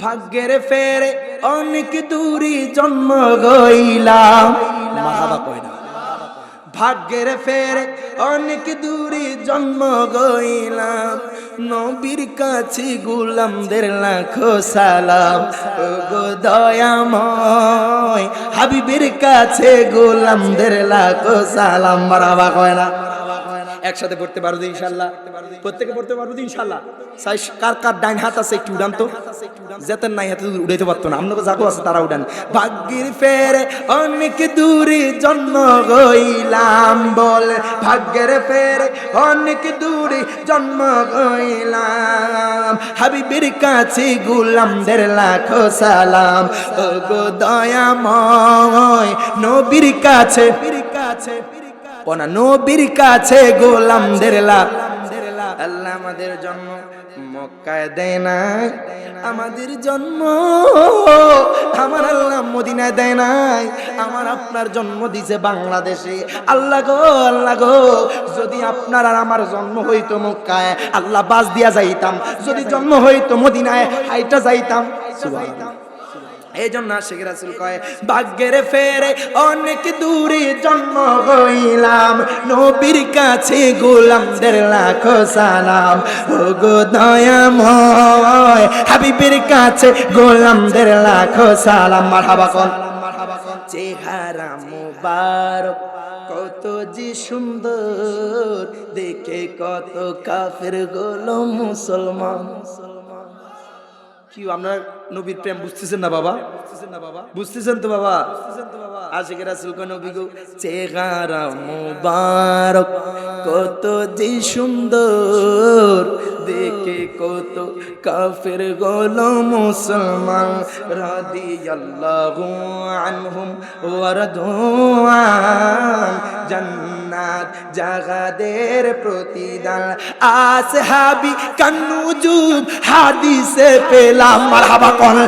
ভাগ্যের ফেরে অনেক দূরি জন্ম গইলাম। ভাগ্যের ফেরে অনেক দূরে জন্ম গইলাম। নবীর কাছে গুলামদের লাখো সালাম। গো দয়াময় হাবিবের কাছে গোলামদের লাখো সালাম। মারাবা কয় না। একসাথে পড়তে পারব ইনশাল্লাহ প্রত্যেকে পড়তে পারব ইনশাল্লাহ কার কার ডাইন হাত আছে একটু উড়ান তো। যেতেন নাই হাতে উড়াইতে পারতো না। আপনাকে যাকো আছে তারা উড়ান ভাগ্যের ফেরে অনেক দূরে জন্ম গইলাম বল। ভাগ্যের ফেরে অনেক দূরে জন্ম গইলাম হাবিবের কাছে গুলামদের লাখো সালাম। ও গো দয়াময় নবীর কাছে কাছে ওনা নবীর কাছে গোলামদের লাভ আল্লাহ আমাদের জন্ম মক্কায় দেয় নাই আমাদের জন্ম আমার আল্লাহ মদিনায় দেয় নাই আমার আপনার জন্ম দিছে বাংলাদেশে। আল্লাহ গো আল্লাহ গো যদি আপনার আর আমার জন্ম হইতো মক্কায় আল্লাহ বাস দিয়া যাইতাম। যদি জন্ম হইতো মদিনায় হাইটা যাইতাম। এই জন্য শেখ রাসুল কয়, ভাগ্যের ফেরে অনেক দূরে জন্ম হইলাম, নবীর কাছে গোলামদের লাখো সালাম। ও গো দয়াময় হাবিবের কাছে গোলামদের লাখো সালাম। মারহাবা কন। চেহারা মুবারক, কত যে সুন্দর, দেখে কত কাফের গোলো মুসলমান। কি আপনার নবীর প্রেম বুঝতেছেন না বাবা? বুঝতেছেন না বাবা বুঝতেছেন তো বাবা? আশিকের রাসুল কোন নবী গো, চেহারা মুবারক, কত যে সুন্দর, দেখে কত কাফের গল মুসলমান। রাদিয়াল্লাহু আনহুম ওয়ারদুয়ান জান্নাত জাগাদের প্রতিদান। আস আসহাবি কান্নুজুব হাদিসে পেলাম মারহাবা কোন।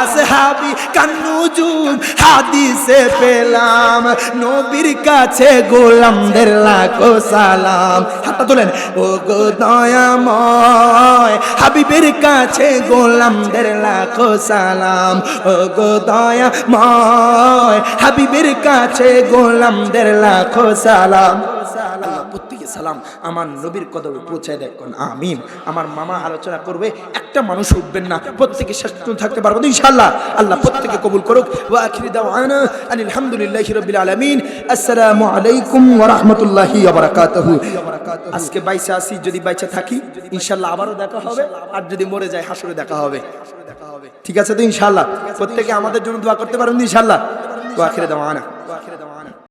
আসহাবি কান্নুজুব হাদিসে পেলাম। নবীর কাছে গোলামদের লাখো সালাম। হাতটা তোলেন। ও গো দয়াময়, হাবিবের কাছে গোলামদের লাখো সালাম। ও গো দয়াময়, হাবিবের কাছে গোলামদের লাখো সালাম। আল্লাহ প্রত্যেকে সালাম। আমার নবীর কদমে পৌঁছায় দেখুন আমিন। আমার মামা আলোচনা করবে, একটা মানুষ উঠবেন না। প্রত্যেকে পর্যন্ত থাকতে পারব তো ইনশাআল্লাহ। আল্লাহ প্রত্যেকে কবুল করুক। ওয়া আখিরি দাওয়ানা আনিল হামদুলিল্লাহি রাব্বিল আলামিন। আসসালামু আলাইকুম ওয়া রাহমাতুল্লাহি ওয়া বারাকাতুহু। আজকে বাইসা আসি যদি বাইচা থাকি, ইনশাআল্লাহ আবারও দেখা হবে। আর যদি মরে যায়, হাসরে দেখা হবে। ঠিক আছে তো, ইনশাআল্লাহ? প্রত্যেকে আমাদের জন্য দোয়া করতে পারেন ইনশাআল্লাহ? ওয়া আখিরি দাওয়ানা।